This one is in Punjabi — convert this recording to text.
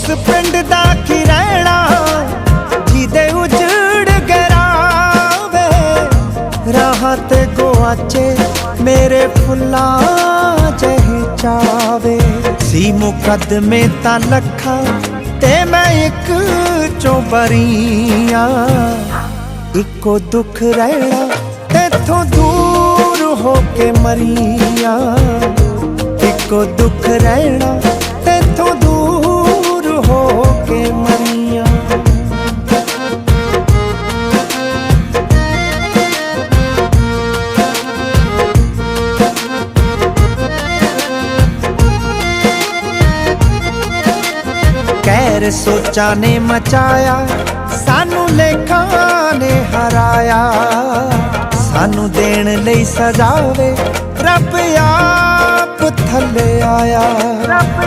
ਉਸ ਪਿੰਡ ਦਾ ਕੀ ਰਹਿਣਾ? ਜਿਹਦੇ ਉਜੜ ਗਰਾਵੇ ਰਾਹਾਂ ਤੇ ਗਵਾਚੇ ਮੇਰੇ ਫੁੱਲਾਂ ਜਿਹੀ ਚਾਵੇ। ਸੀ ਮੁਕੱਦਮੇ ਤਾਂ ਲੱਖਾਂ ਤੇ ਮੈਂ ਇੱਕ ਚੋਂ ਬਰੀਆਂ। ਇੱਕੋ ਦੁੱਖ ਰਹਿਣਾ ਤੇਥੋਂ ਦੂਰ ਹੋ ਕੇ ਮਰੀਆਂ। ਇੱਕੋ ਦੁੱਖ ਰਹਿਣਾ ਕਹਿਰ ਸੋਚਾਂ ਨੇ ਮਚਾਇਆ, ਸਾਨੂੰ ਲੇਖਾਂ ਨੇ ਹਰਾਇਆ। ਸਾਨੂੰ ਦੇਣ ਲਈ ਸਜਾਵੇ, ਰੱਬ ਆਪ ਥੱਲੇ ਆਇਆ। ਰੱਬ